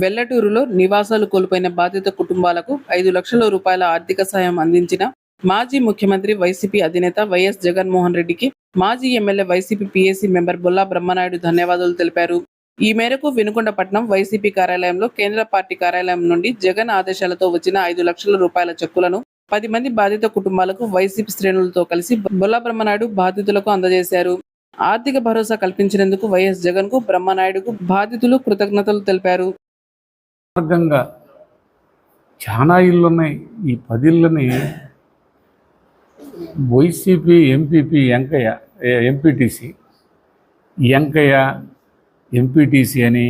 వెల్లటూరులో నివాసాలు కోల్పోయిన బాధిత కుటుంబాలకు ఐదు లక్షల రూపాయల ఆర్థిక సాయం అందించిన మాజీ ముఖ్యమంత్రి వైసీపీ అధినేత వైఎస్ జగన్మోహన్ రెడ్డికి మాజీ MLA YCP PAC member Bolla Brahmanaidu ధన్యవాదాలు తెలిపారు. ఈ మేరకు వినుకొండపట్నం వైసీపీ కార్యాలయంలో కేంద్ర పార్టీ కార్యాలయం నుండి జగన్ ఆదేశాలతో వచ్చిన ఐదు లక్షల రూపాయల చెక్కులను పది మంది బాధిత కుటుంబాలకు వైసీపీ శ్రేణులతో కలిసి బొల్లా బ్రహ్మనాయుడు బాధితులకు అందజేశారు. ఆర్థిక భరోసా కల్పించినందుకు వైఎస్ జగన్కు బ్రహ్మనాయుడుకు బాధితులు కృతజ్ఞతలు తెలిపారు. మార్గంగా చాలా ఇళ్ళు ఉన్నాయి ఈ పదిళ్ళని YCP MPP Venkaiah MPTC Venkaiah MPTC అని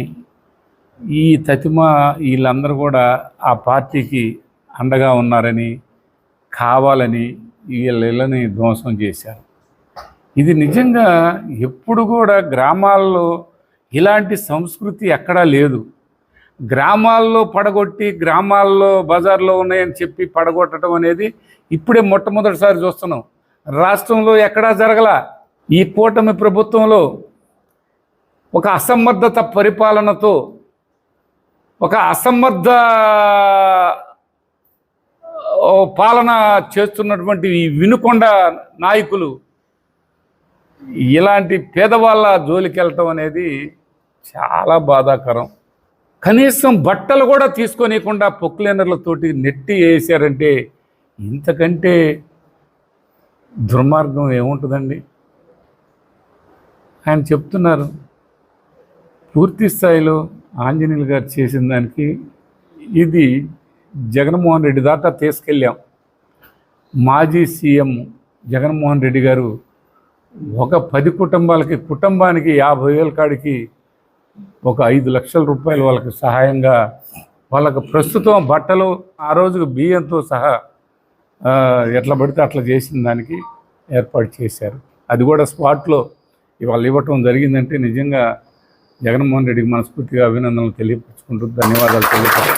ఈ తతిమా వీళ్ళందరూ కూడా ఆ పార్టీకి అండగా ఉన్నారని కావాలని వీళ్ళ ఇళ్ళని ధ్వంసం చేశారు. ఇది నిజంగా ఎప్పుడు కూడా గ్రామాల్లో ఇలాంటి సంస్కృతి ఎక్కడా లేదు. గ్రామాల్లో పడగొట్టి గ్రామాల్లో బజార్లో ఉన్నాయని చెప్పి పడగొట్టడం అనేది ఇప్పుడే మొట్టమొదటిసారి చూస్తున్నాం. రాష్ట్రంలో ఎక్కడా జరగల. ఈ కూటమి ప్రభుత్వంలో ఒక అసమర్థత పరిపాలనతో ఒక అసమర్థ పాలన చేస్తున్నటువంటి ఈ వినుకొండ నాయకులు ఇలాంటి పేదవాళ్ళ జోలికి వెళ్ళటం అనేది చాలా బాధాకరం. కనీసం బట్టలు కూడా తీసుకోనీయకుండా పొక్లైనర్లతోటి నెట్టి వేసారంటే ఇంతకంటే దుర్మార్గం ఏముంటుందండి? ఆయన చెప్తున్నారు పూర్తి స్థాయిలో ఆంజనేయులు గారు చేసిన దానికి ఇది జగన్మోహన్ రెడ్డి దాకా తీసుకెళ్ళాం. మాజీ సీఎం జగన్మోహన్ రెడ్డి గారు ఒక పది కుటుంబాలకి కుటుంబానికి యాభై వేల కాడికి ఒక ఐదు లక్షల రూపాయలు వాళ్ళకి సహాయంగా వాళ్ళకు ప్రస్తుతం బట్టలు ఆ రోజుకు బియ్యంతో సహా ఎట్లా పడితే అట్లా చేసిన దానికి ఏర్పాటు చేశారు. అది కూడా స్పాట్లో ఇవాళ ఇవ్వటం జరిగిందంటే నిజంగా జగన్మోహన్ రెడ్డికి మనస్ఫూర్తిగా అభినందనలు తెలియపరుచుకుంటూ ధన్యవాదాలు తెలియపరుచుకుంటూ